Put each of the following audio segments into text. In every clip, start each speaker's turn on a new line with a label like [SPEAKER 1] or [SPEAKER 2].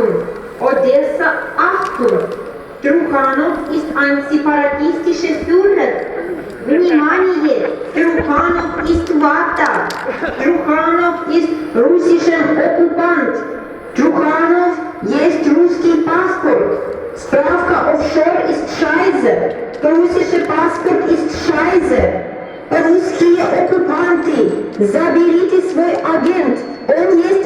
[SPEAKER 1] Achtung, Odessa, Achtung, Trukhanov ist ein separatistisches Внимание, Труханов ist Вата, Труханов ist russischer окупант. Труханов есть русский паспорт, справка офшор ist шайзе. russischer паспорт ist шайзе. Русские оккупанты, заберите свой агент, он есть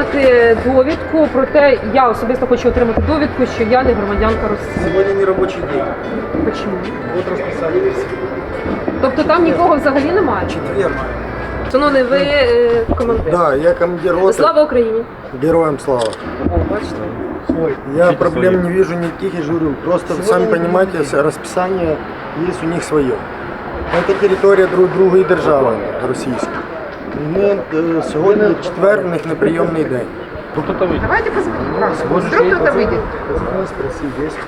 [SPEAKER 2] отримати довідку про те, я особисто хочу отримати довідку, що я не громадянка Росії.
[SPEAKER 3] Сегодня не рабочий день.
[SPEAKER 2] Почому?
[SPEAKER 3] Вот расписали.
[SPEAKER 2] Тобто там нікого взагалі немає?
[SPEAKER 3] Четверг.
[SPEAKER 2] Шановний, ви е, командир.
[SPEAKER 4] Да, я командир роты.
[SPEAKER 2] Слава Україні!
[SPEAKER 4] Героям слава.
[SPEAKER 2] О, бачите.
[SPEAKER 4] Я проблем не вижу никаких и журю. Просто, сами понимаете, с- расписание есть у них свое. Это территория друг другої держави російської. Ми е, сьогодні четвер, у них неприйомний день.
[SPEAKER 5] Давайте посмотрим. Вдруг кто-то выйдет.
[SPEAKER 4] Позвони, спроси, есть.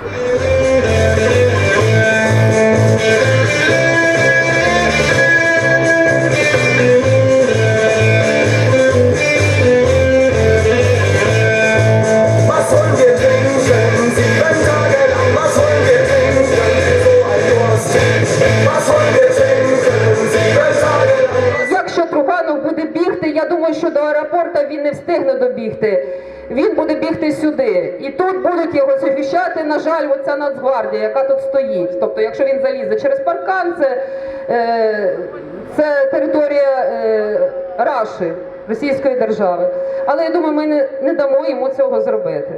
[SPEAKER 6] Аеропорту він не встигне добігти. Він буде бігти сюди. І тут будуть його захищати, на жаль, оця Нацгвардія, яка тут стоїть. Тобто, якщо він залізе через паркан, це, е, це територія е, Раші, Російської держави. Але я думаю, ми не, не дамо йому цього зробити.